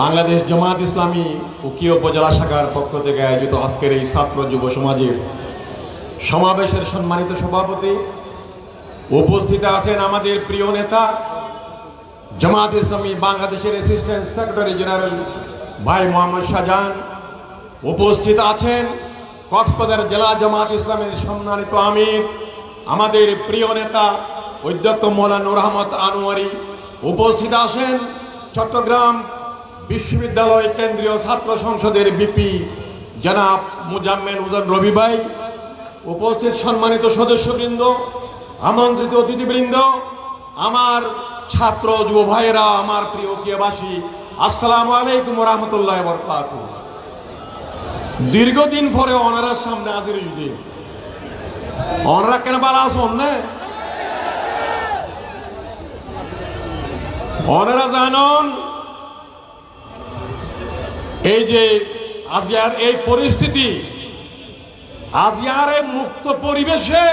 বাংলাদেশ জমাত ইসলামী উকীয় উপজেলা শাখার পক্ষ থেকে আয়োজিত আজকের এই ছাত্র যুব সমাজের সমাবেশের সম্মানিত সভাপতি উপস্থিত আছেন আমাদের প্রিয় নেতা জমাত ইসলামী বাংলাদেশের অ্যাসিস্ট্যান্ট সেক্রেটারি জেনারেল ভাই মোহাম্মদ শাহজাহান উপস্থিত আছেন কক্সবাজার জেলা জামাত ইসলামের সম্মানিত আমির, আমাদের প্রিয় নেতা অধ্যক্ষ মৌলানা নুর আহমদ আনোয়ারি উপস্থিত আছেন চট্টগ্রাম বিশ্ববিদ্যালয় কেন্দ্রীয় ছাত্র সংসদের বিপি জনাব মুজাম্মেল উজন রবি ভাই, উপস্থিত সম্মানিত সদস্যবৃন্দ, আমন্ত্রিত অতিথিবৃন্দ, আমার ছাত্র যুব ভাইয়েরা, আমার প্রিয় প্রিয়বাসী আসসালামু আলাইকুম রহমতুল্লাহ বরকাত দীর্ঘদিন পরে অনারার সামনে হাজির হয়েছে অনারা কেন বালা আসন না অনারা জানন, এই যে আজিয়ার এই পরিস্থিতি, আজিয়ার মুক্ত পরিবেশে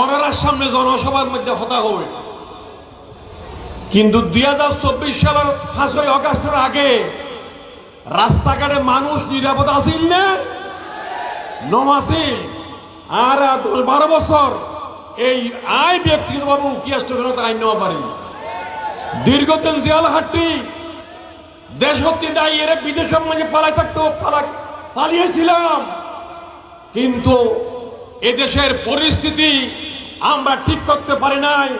অনারার সামনে জনসভার মধ্যে হতা হবে। কিন্তু দুই হাজার চব্বিশ সালের পাঁচই অগাস্টের আগে রাস্তাঘাটে মানুষ নিরাপদ আসিল না? নমাসিল আর দশ বারো বছর এই আয় ব্যক্তিগতভাবে উকিয়াষ্ট আইন নেওয়া পারি। দীর্ঘদিন জিয়াল হাট্টি দেশভক্তি দায়ী এরা বিদেশের মাঝে পালাই থাকতো পালা পালিয়েছিলাম। কিন্তু এদেশের পরিস্থিতি আমরা ঠিক করতে পারি নাই।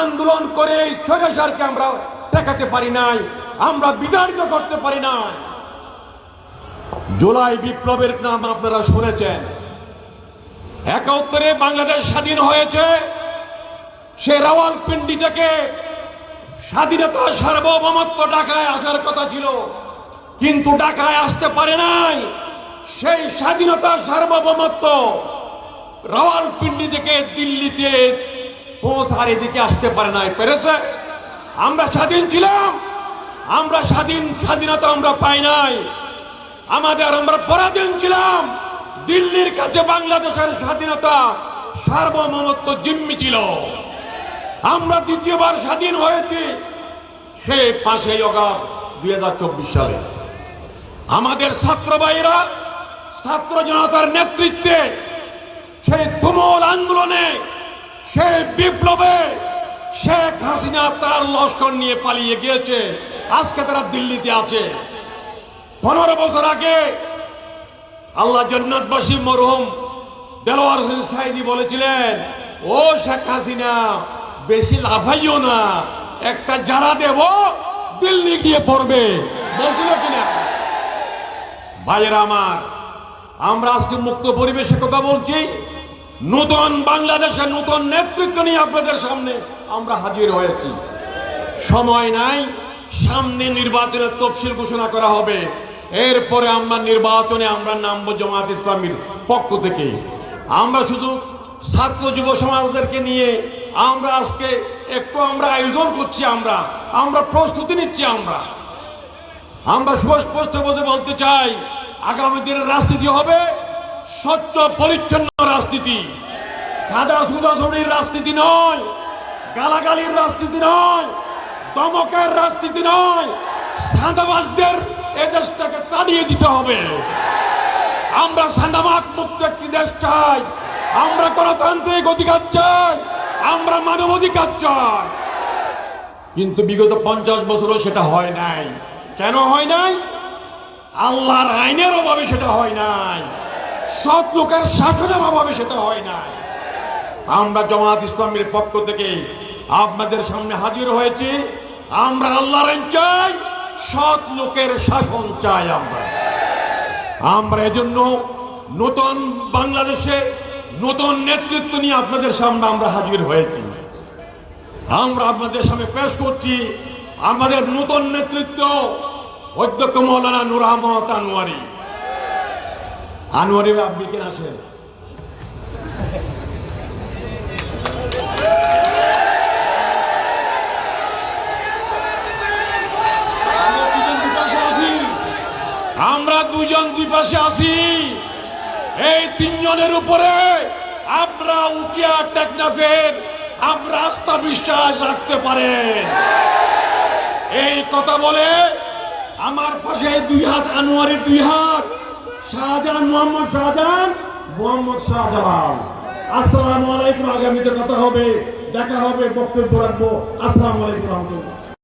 আন্দোলন করে এই স্বৈরাচারকে আমরা ঠেকাতে পারি নাই, আমরা বিতাড়িত করতে পারি নাই। জুলাই বিপ্লবের নাম আপনারা শুনেছেন। একাত্তরে বাংলাদেশ স্বাধীন হয়েছে, সে রাওয়ালপিন্ডি থেকে স্বাধীনতা সার্বভৌমত্ব ঢাকায় আসার কথা ছিল, কিন্তু ঢাকায় আসতে পারে নাই। সেই স্বাধীনতা সার্বভৌমত্ব রাওয়ালপিন্ডি থেকে দিল্লিতে পৌঁছার এদিকে আসতে পারে নাই, পেরেছে? আমরা স্বাধীন ছিলাম, আমরা স্বাধীন স্বাধীনতা আমরা পাই নাই। আমাদের আমরা পরাধীন ছিলাম, দিল্লির কাছে বাংলাদেশের স্বাধীনতা সার্বভৌমত্ব জিম্মি ছিল। আমরা দ্বিতীয়বার স্বাধীন হয়েছি সে পাঁচই অগাস্ট দুই হাজার চব্বিশ সালে। আমাদের ছাত্র ছাত্র জনতার নেতৃত্বে সেই তুমুল আন্দোলনে সেই বিপ্লবে শেখ হাসিনা তার লস্কর নিয়ে পালিয়ে গিয়েছে। আজকে তারা দিল্লিতে আছে। পনেরো বছর আগে আল্লাহ জন্নতবাসী মরহুম দেলোয়ার হোসেন সাইদি বলেছিলেন, ও শেখ হাসিনা, বেশি লাফাইও না, একটা যারা দেব, দিল্লি গিয়ে পড়বে। বলছিল কিনা? ভাইয়েরা আমার, আমরা আজকে মুক্ত পরিবেশে কথা বলছি। নতুন বাংলাদেশের নতুন নেতৃত্ব নিয়ে আপনাদের সামনে আমরা হাজির হয়েছি। সময় নাই, সামনে নির্বাচনের তফসিল ঘোষণা করা হবে। এরপরে আমরা নির্বাচনে আমরা নামবো জামাত ইসলামীর পক্ষ থেকে। আমরা শুধু ছাত্র যুব সমাজদেরকে নিয়ে আমরা আজকে একটু আমরা আয়োজন করছি আমরা আমরা প্রস্তুতি নিচ্ছি আমরা। আমরা সুস্পষ্ট বলতে চাই, আগামী দিনের রাজনীতি হবে স্বচ্ছ পরিচ্ছন্ন রাজনীতি। সাদা সুদাসুরির রাজনীতি নয়, গালাগালির রাজনীতি নয়, দমকের রাজনীতি নয় সাদাবাসদের এদেশটাকে তাড়িয়ে দিতে হবে। আমরা সান্দামাত মুক্ত একটি দেশ চাই, আমরা গণতান্ত্রিক অধিকার চাই, আমরা মানব অধিকার চাই। কিন্তু বিগত পঞ্চাশ বছরও সেটা হয় নাই। কেন হয় নাই? আল্লাহর আইনের অভাবে সেটা হয় নাই। সৎ লোকের শাসনের অভাবে সেটা হয় না আমরা জামাত ইসলামের পক্ষ থেকে আপনাদের সামনে হাজির হয়েছি। আমরা আল্লাহর চাই সৎ লোকের শাসন চাই আমরা। আমরা এজন্য নতুন বাংলাদেশে নতুন নেতৃত্ব নিয়ে আপনাদের সামনে আমরা হাজির হয়েছি। আমরা আপনাদের সামনে পেশ করছি আমাদের নতুন নেতৃত্ব অধ্যক্ষ মৌলানা নুর আহমদ আনোয়ারি। আনোয়ারি আপনি কেন আসেন। আমরা দুজন দুই পাশে আছি। এই তিনজনের উপরে আমরা উকিয়া টেকনাফের আমরা আস্থা বিশ্বাস রাখতে পারেন এই কথা বলে আমার পাশে দুই হাত, আনোয়ারের দুই হাত। শাহজাহান মোহাম্মদ শাহজাহান মোহাম্মদ, শাহজাহান। আসসালামু আলাইকুম, আগামীতে কথা হবে, দেখা হবে, বক্তব্য রাখব। আসসালামু আলাইকুম, রহমতুল্লাহ।